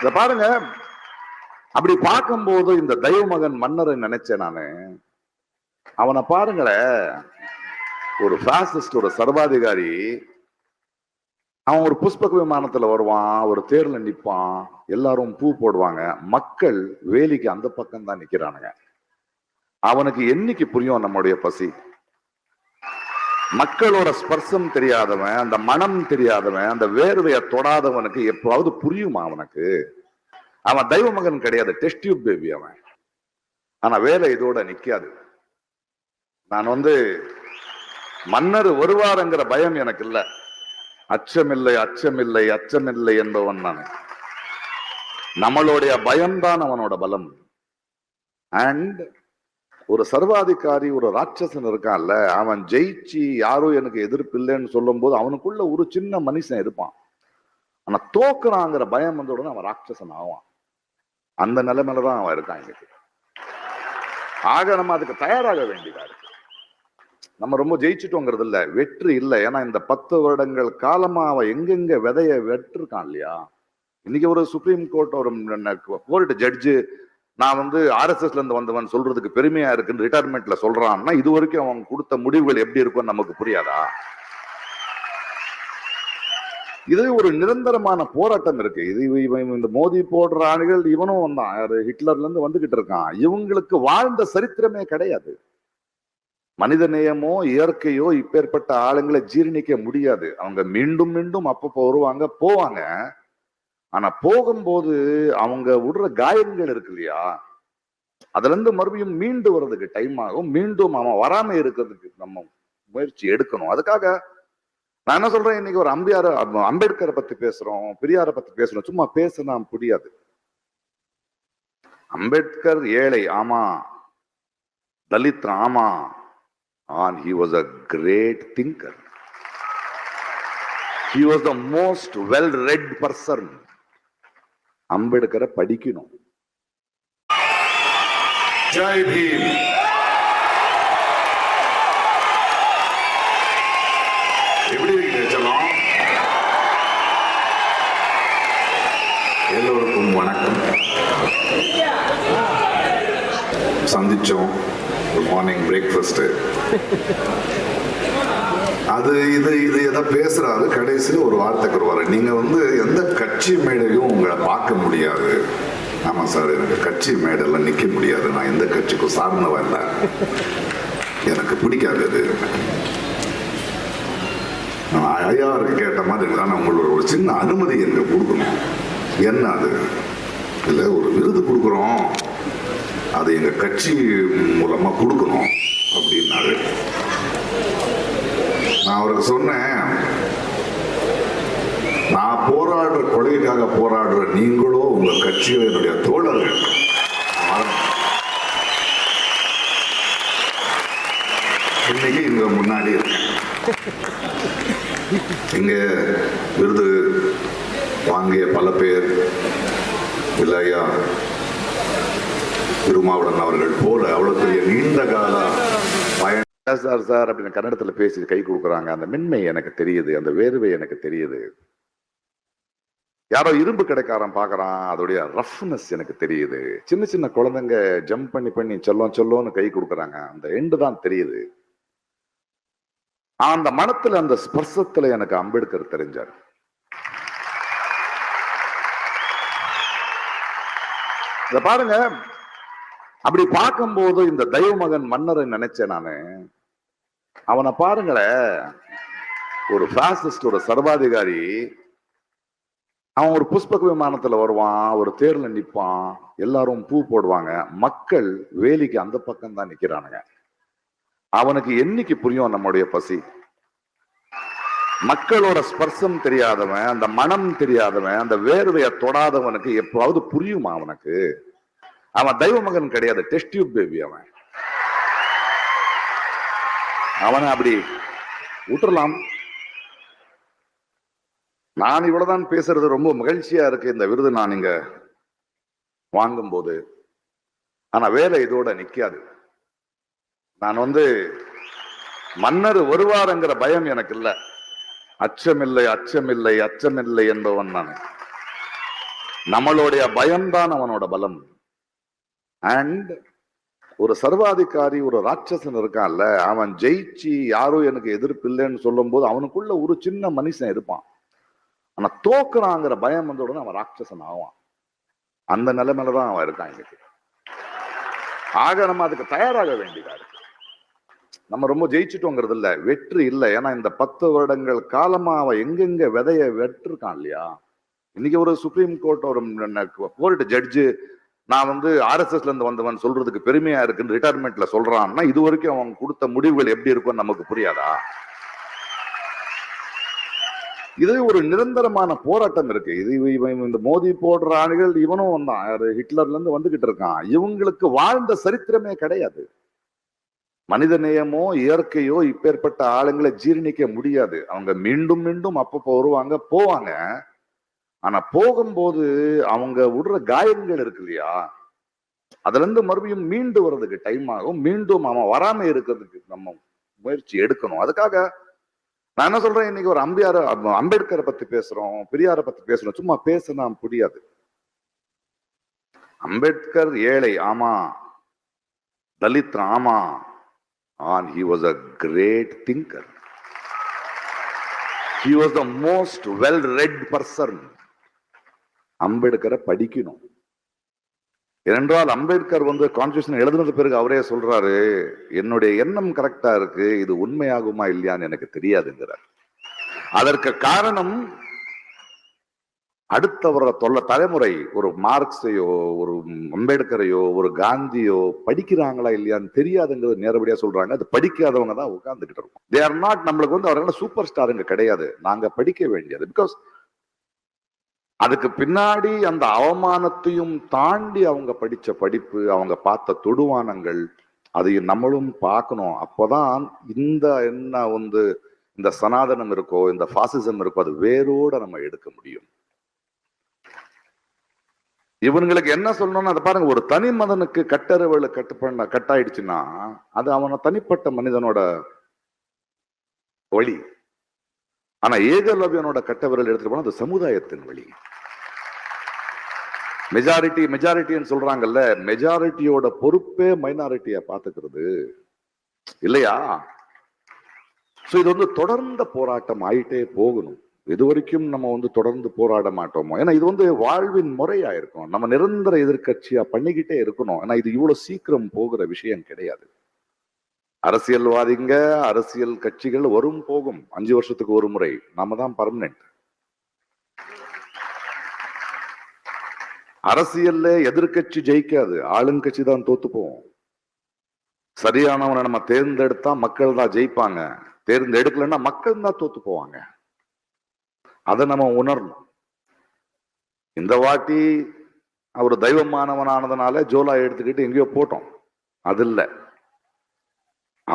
இத பாருங்க. அப்படி பார்க்கும்போது இந்த தெய்வ மகன் மன்னரை நினைச்சேன் நானு. அவனை பாருங்களேன் ஒரு ஒரு சர்வாதிகாரி அவன் ஒரு புஷ்பக விமானத்துல வருவான் ஒரு தேர்ல நிப்பான் எல்லாரும் பூ போடுவாங்க. மக்கள் வேலிக்கு அந்த பக்கம் தான் நிக்கிறானுங்க. அவனுக்கு என்னைக்கு புரியும்? நம்முடைய பசி. மக்களோட ஸ்பர்சம் தெரியாதவன் அந்த மனம் தெரியாதவன் அந்த வேர்வையை தொடாதவனுக்கு எப்பாவது புரியுமா அவனுக்கு? அவன் தெய்வ மகன் கிடையாது டெஸ்ட் டியூப் பேபி அவன். ஆனா வேலை இதோட நிக்காது. நான் வந்து மன்னர் வருவாருங்கிற பயம் எனக்கு இல்ல. அச்சமில்லை அச்சமில்லை அச்சமில்லை என்பவன் நான். நம்மளுடைய பயம்தான் அவனோட பலம். அண்ட் ஒரு சர்வாதிகாரி ஒரு ராட்சசன் இருக்கான்ல அவன் ஜெயிச்சு யாரும் எனக்கு எதிர்ப்பு இல்லைன்னு சொல்லும் போது அவனுக்குள்ள ஒரு சின்ன மனுஷன் இருப்பான். ஆனா தோக்குறாங்கிற பயம் வந்த உடனே அவன் ராட்சசன் ஆவான். அந்த நிலைமையில தான் அவன் இருக்கான் இன்னைக்கு ஆக நம்ம அதுக்கு தயாராக வேண்டியதா இருக்கு. நம்ம ரொம்ப ஜெயிச்சுட்டோங்கிறது இல்ல வெற்றி இல்லை. ஏன்னா இந்த பத்து வருடங்கள் காலமா அவன் எங்கெங்க விதைய வெட்டிருக்கான் இல்லையா? இன்னைக்கு ஒரு சுப்ரீம் கோர்ட் ஒரு கோர்ட் ஜட்ஜு நான் வந்து ஆர்எஸ்எஸ்ல இருந்து வந்தவன் சொல்றதுக்கு பெருமையா இருக்குன்னு ரிட்டையர்மெண்ட்ல சொல்றான்னா இது வரைக்கும் அவன் கொடுத்த முடிவுகள் எப்படி இருக்கும்னு நமக்கு புரியாதா? இது ஒரு நிரந்தரமான போராட்டம் இருக்கு. இது இவன் இந்த மோதி போடுற ஆளுகள் இவனும் வந்தான். யாரு? ஹிட்லர்ல இருந்து வந்துகிட்டு இருக்கான். இவங்களுக்கு வாழ்ந்த சரித்திரமே கிடையாது. மனித நேயமோ இயற்கையோ இப்பேற்பட்ட ஆளுங்களை ஜீரணிக்க முடியாது. அவங்க மீண்டும் மீண்டும் அப்பப்போ வருவாங்க போவாங்க. ஆனா போகும்போது அவங்க விடுற காயங்கள் இருக்கு இல்லையா? அதுல இருந்து மறுபடியும் மீண்டு வர்றதுக்கு டைம் ஆகும். மீண்டும் அவன் வராம இருக்கிறதுக்கு நம்ம முயற்சி எடுக்கணும். அதுக்காக நான் என்ன சொல்றேன்? இன்னைக்கு ஒரு அம்பியார அம்பேத்கரை பத்தி பேசுறோம் பெரியாரை பத்தி பேசுறோம். சும்மா பேசினா புரியாது. அம்பேத்கர் ஏழை ஆமா. தலித் ஆமா. And he was a great thinker he was the most well read person அம்பேத்கரை படிக்கணும். ஜெய் பீம். எப்படி இருக்கீங்க எல்லோருக்கும் வணக்கம். சந்திச்சோம். குட் மார்னிங் பிரேக்ஃபாஸ்ட்டு அது இது இது எதை பேசுறாரு கடைசியில் ஒரு வார்த்தைக்கு வருவாரு நீங்க வந்து எந்த கட்சி மேடையும் உங்களை பார்க்க முடியாது. ஆமா சார் எனக்கு கட்சி மேடையில் நிக்க முடியாது. நான் எந்த கட்சிக்கும் சார்ந்தவன் இல்லை எனக்கு பிடிக்காது அது. நான் ஐயாருக்கு கேட்ட மாதிரி தான் உங்களோட ஒரு சின்ன அனுமதி எனக்கு கொடுக்கணும். என்ன அது? இல்லை ஒரு விருது கொடுக்குறோம். அது எங்க கட்சி மூலமா கொடுக்கணும். அப்படின்னாரு. நான் அவருக்கு சொன்னேன் நான் போராடுற கொள்கைக்காக போராடுற நீங்களோ உங்க கட்சியோ என்னுடைய தோழர்கள். இன்னைக்கு இங்க முன்னாடி இருக்கேன். இங்க விருது வாங்கிய பல பேர் இல்லையா திருமாவளவன் அவர்கள் போல அவ்வளவு பெரிய நீண்ட கால சார் சார் அப்படின்னு கன்னடத்துல பேசி கை கொடுக்குறாங்க. அந்த மென்மை எனக்கு தெரியுது அந்த வேர்வை எனக்கு தெரியுது. யாரோ இரும்பு கடைக்காரன் பார்க்குறான் அதோடைய ரஃப்னஸ் எனக்கு தெரியுது. சின்ன சின்ன குழந்தைங்க ஜம்ப் பண்ணி பண்ணி சொல்லும் சொல்லோன்னு கை கொடுக்குறாங்க. அந்த எண்டு தான் தெரியுது. அந்த மனத்துல அந்த ஸ்பர்சத்துல எனக்கு அம்பேத்கர் தெரிஞ்சார். இதை பாருங்க. அப்படி பார்க்கும்போது இந்த தெய்வ மகன் மன்னரை நினைச்சேன் நானு. அவனை பாருங்களேன். ஒரு பாசிஸ்டோட சர்வாதிகாரி அவன் ஒரு புஷ்பக விமானத்துல வருவான் ஒரு தேர்ல நிப்பான் எல்லாரும் பூ போடுவாங்க. மக்கள் வேலிக்கு அந்த பக்கம் தான் நிக்கிறானுங்க. அவனுக்கு என்னைக்கு புரியும் நம்முடைய பசி? மக்களோட ஸ்பர்சம் தெரியாதவன் அந்த மனம் தெரியாதவன் அந்த வேர்வைய தொடாதவனுக்கு எப்பவாவது புரியுமா அவனுக்கு? அவன் தெய்வ மகன் கிடையாது டெஸ்ட் டியூப் பேபி அவன். அவனை அப்படி விட்டுறலாம். நான் இவ்வளவுதான் பேசுறது ரொம்ப மகிழ்ச்சியா இருக்கு. இந்த விருது நான் இங்க வாங்கும்போது. ஆனா வேலை இதோட நிக்காது. நான் வந்து மன்னர் வருவாருங்கிற பயம் எனக்கு இல்ல. அச்சமில்லை அச்சமில்லை அச்சமில்லை என்பவன் நான். நம்மளுடைய பயம்தான் அவனோட பலம். அண்ட் ஒரு சர்வாதிகாரி ஒரு ராட்சசன் இருக்கான்ல அவன் ஜெயிச்சு யாரும் எனக்கு எதிர்ப்பு இல்லைன்னு சொல்லும் போது அவனுக்குள்ள ஒரு சின்ன மனுஷன் இருப்பான். ஆனா தோக்குறாங்கிற பயம் வந்த உடனே அவன் ராட்சசன் ஆவான். அந்த நிலைமையில தான் அவன் இருக்கான் இன்னைக்கு ஆக நம்ம அதுக்கு தயாராக வேண்டியதா இருக்கு. நம்ம ரொம்ப ஜெயிச்சுட்டோங்கிறது இல்ல வெற்றி இல்லை. ஏன்னா இந்த பத்து வருடங்கள் காலமா அவன் எங்கெங்க விதைய வெட்டிருக்கான் இல்லையா? இன்னைக்கு ஒரு சுப்ரீம் கோர்ட் ஒரு கோர்ட் ஜட்ஜு நான் வந்து ஆர்எஸ்எஸ்ல இருந்து வந்தவன் சொல்றதுக்கு பெருமையா இருக்குன்னு ரிட்டையர்மெண்ட்ல சொல்றான்னா இது வரைக்கும் அவன் கொடுத்த முடிவுகள் எப்படி இருக்கும்னு நமக்கு புரியாதா? இது ஒரு நிரந்தரமான போராட்டம் இருக்கு. இது இவன் இந்த மோதி போடுற ஆளுகள் இவனும் வந்தான். ஹிட்லர்ல இருந்து வந்துகிட்டு இருக்கான். இவங்களுக்கு வாழ்ந்த சரித்திரமே கிடையாது. மனித நேயமோ இயற்கையோ இப்பேற்பட்ட ஆளுங்களை ஜீரணிக்க முடியாது. அவங்க மீண்டும் மீண்டும் அப்பப்போ வருவாங்க போவாங்க. ஆனா போகும்போது அவங்க விடுற காயங்கள் இருக்கு இல்லையா? அதுல இருந்து மறுபடியும் மீண்டு வர்றதுக்கு டைம் ஆகும். மீண்டும் அவன் வராம இருக்கிறதுக்கு நம்ம முயற்சி எடுக்கணும். அதுக்காக நான் என்ன சொல்றேன்? இன்னைக்கு ஒரு அம்பியார அம்பேத்கரை பத்தி பேசுறோம் பெரியாரை பத்தி பேசுறோம். சும்மா பேசினா புரியாது அம்பேத்கர் ஏழை ஆமா. தலித் ஆமா. And he was a great thinker he was the most well read person அம்பேத்கரை படிக்கணும். ஏனென்றால் அம்பேத்கர் வந்து கான்ஸ்டியூஷன் எழுதுனது பிறகு அவரே சொல்றாரு என்னுடைய எண்ணம் கரெக்டா இருக்கு இது உண்மையாகுமா இல்லையான்னு எனக்கு தெரியாதுங்கிறார். அதற்கு காரணம் அடுத்த வர தொல்ல தலைமுறை ஒரு மார்க்ஸையோ ஒரு அம்பேத்கரையோ ஒரு காந்தியோ படிக்கிறாங்களா இல்லையான்னு தெரியாதுங்கிறது நேரடியா சொல்றாங்க. அது படிக்காதவங்க தான் உட்கார்ந்துகிட்டு இருக்கும். தே ஆர் நாட் நம்மளுக்கு வந்து அவர்கள் சூப்பர் ஸ்டாருங்க கிடையாது. நாங்க படிக்க வேண்டியது. பிகாஸ் அதுக்கு பின்னாடி அந்த அவமானத்தையும் தாண்டி அவங்க படிச்ச படிப்பு அவங்க பார்த்த தொடுவானங்கள் அதையும் நம்மளும் பார்க்கணும். அப்போதான் இந்த என்ன வந்து இந்த சனாதனம் இருக்கோ இந்த பாசிசம் இருக்கோ அது வேரோட நம்ம எடுக்க முடியும். இவங்களுக்கு என்ன சொல்லணும்னு அதை பாருங்க. ஒரு தனி மதனுக்கு கட்டறிவுல கட்டு பண்ண கட்டாயிடுச்சுன்னா அது அவன தனிப்பட்ட மனிதனோட வழி ஆனா ஏகலவ்யனோட கட்ட விரல் எடுத்துட்டு போனா அது சமுதாயத்தின் வழி. மெஜாரிட்டி மெஜாரிட்டின்னு சொல்றாங்கல்ல மெஜாரிட்டியோட பொறுப்பே மைனாரிட்டிய பாத்துக்கிறது இல்லையா? சோ இது வந்து தொடர்ந்த போராட்டம் ஆயிட்டே போகணும். இது வரைக்கும் நம்ம வந்து தொடர்ந்து போராட மாட்டோமோ? ஏன்னா இது வந்து வாழ்வின் முறையா இருக்கும். நம்ம நிரந்தர எதிர்க்கட்சியா பண்ணிக்கிட்டே இருக்கணும். ஏன்னா இது இவ்வளவு சீக்கிரம் போகிற விஷயம் கிடையாது. அரசியல்வாதிங்க அரசியல் கட்சிகள் வரும் போகும். அஞ்சு வருஷத்துக்கு ஒரு முறை. நாம தான் பர்மனெண்ட் அரசியல்ல எதிர்கட்சி ஜெயிக்காது. ஆளுங்கட்சி தான் தோத்து போவோம் சரியானவனை நம்ம தேர்ந்தெடுத்தா மக்கள் தான் ஜெயிப்பாங்க. தேர்ந்தெடுக்கலன்னா மக்கள் தான் தோத்து போவாங்க. அதை நம்ம உணரணும். இந்த வாட்டி அவர் தெய்வமானவனானதுனால ஜோலா எடுத்துக்கிட்டு எங்கேயோ போட்டோம். அது இல்லை.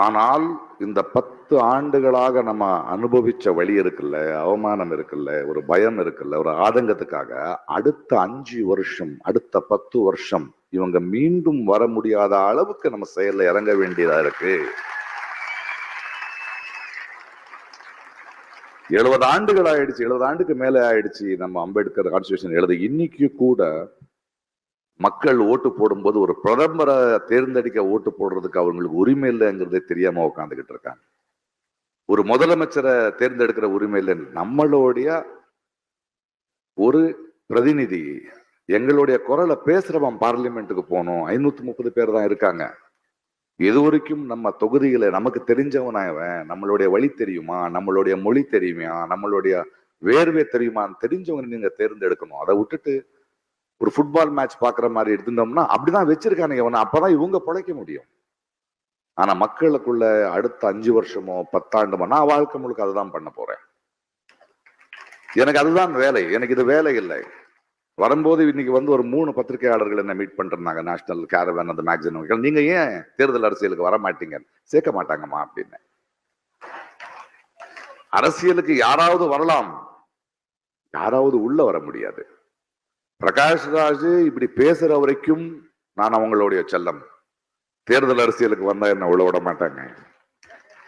ஆனால் இந்த பத்து ஆண்டுகளாக நம்ம அனுபவிச்ச வழி இருக்குல்ல அவமானம் இருக்குல்ல ஒரு பயம் இருக்குல்ல ஒரு ஆதங்கத்துக்காக அடுத்த அஞ்சு வருஷம் அடுத்த பத்து வருஷம் இவங்க மீண்டும் வர முடியாத அளவுக்கு நம்ம செயல்ல இறங்க வேண்டியதா இருக்கு. எழுபது ஆண்டுகள் ஆயிடுச்சு எழுபது ஆண்டுக்கு மேல ஆயிடுச்சு நம்ம அம்பேத்கர் கான்ஸ்டியூஷன் எழுத. இன்னைக்கு கூட மக்கள் ஓட்டு போடும்போது ஒரு பிரதமரை தேர்ந்தெடுக்க ஓட்டு போடுறதுக்கு அவங்களுக்கு உரிமை இல்லைங்கிறதே தெரியாம உட்காந்துக்கிட்டு இருக்காங்க. ஒரு முதலமைச்சரை தேர்ந்தெடுக்கிற உரிமை இல்லை. நம்மளுடைய ஒரு பிரதிநிதி எங்களுடைய குரலை பேசுறவன் பார்லிமெண்ட்டுக்கு போகணும். ஐநூத்தி முப்பது பேர் தான் இருக்காங்க. இது வரைக்கும் நம்ம தொகுதிகளை நமக்கு தெரிஞ்சவனா நம்மளுடைய வழி தெரியுமா நம்மளுடைய மொழி தெரியுமா நம்மளுடைய வேர்வை தெரியுமான்னு தெரிஞ்சவங்க நீங்க தேர்ந்தெடுக்கணும். அதை விட்டுட்டு ஒரு ஃபுட்பால் மேட்ச் பாக்குற மாதிரி எடுத்துட்டோம்னா அப்படிதான் வச்சிருக்கானுங்க இவனை. அப்பதான் இவங்க பிழைக்க முடியும். ஆனா மக்களுக்குள்ள அடுத்த அஞ்சு வருஷமோ பத்தாண்டுமோ நான் வாழ்க்கை முழுக்க அதுதான் பண்ண போறேன். எனக்கு அதுதான் வேலை. எனக்கு இது வேலை இல்லை. வரும்போது இன்னைக்கு வந்து ஒரு மூணு பத்திரிகையாளர்கள் என்ன மீட் பண்ணிருந்தாங்க நேஷனல் கேரவன் அந்த மேக்சின் நீங்க ஏன் தேர்தல் அரசியலுக்கு வர மாட்டீங்க? சேர்க்க மாட்டாங்கம்மா அப்படின்னு. அரசியலுக்கு யாராவது வரலாம். யாராவது உள்ள வர முடியாது. பிரகாஷ் ராஜ் இப்படி பேசுற வரைக்கும் நான் அவங்களுடைய செல்லம். தேர்தல் அரசியலுக்கு வந்தா என்ன உள்ள விட மாட்டாங்க.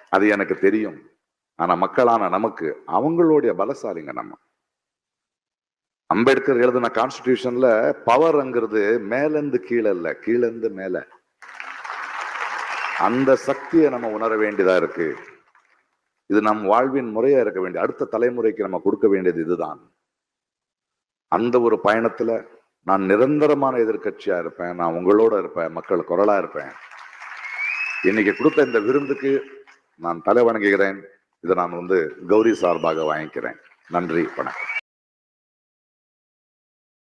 அது எனக்கு தெரியும். ஆனா மக்களான நமக்கு அவங்களுடைய பலசாலிங்க நம்ம. அம்பேத்கர் எழுதின கான்ஸ்டிடியூஷன்ல பவர்ங்கிறது மேலிருந்து கீழே இல்ல கீழந்து மேல. அந்த சக்தியை நம்ம உணர வேண்டியதா இருக்கு. இது நம் வாழ்வின் முறையா இருக்க வேண்டிய அடுத்த தலைமுறைக்கு நம்ம கொடுக்க வேண்டியது இதுதான். அந்த ஒரு பயணத்துல நான் நிரந்தரமான எதிர்க்கட்சியா இருப்பேன். நான் உங்களோட இருப்பேன். மக்கள் குரலா இருப்பேன். இன்னைக்கு கொடுத்த இந்த விருந்துக்கு நான் தலை வணங்குகிறேன். இதை நான் வந்து கௌரி சார்பாக வாங்கிக்கிறேன். நன்றி வணக்கம்.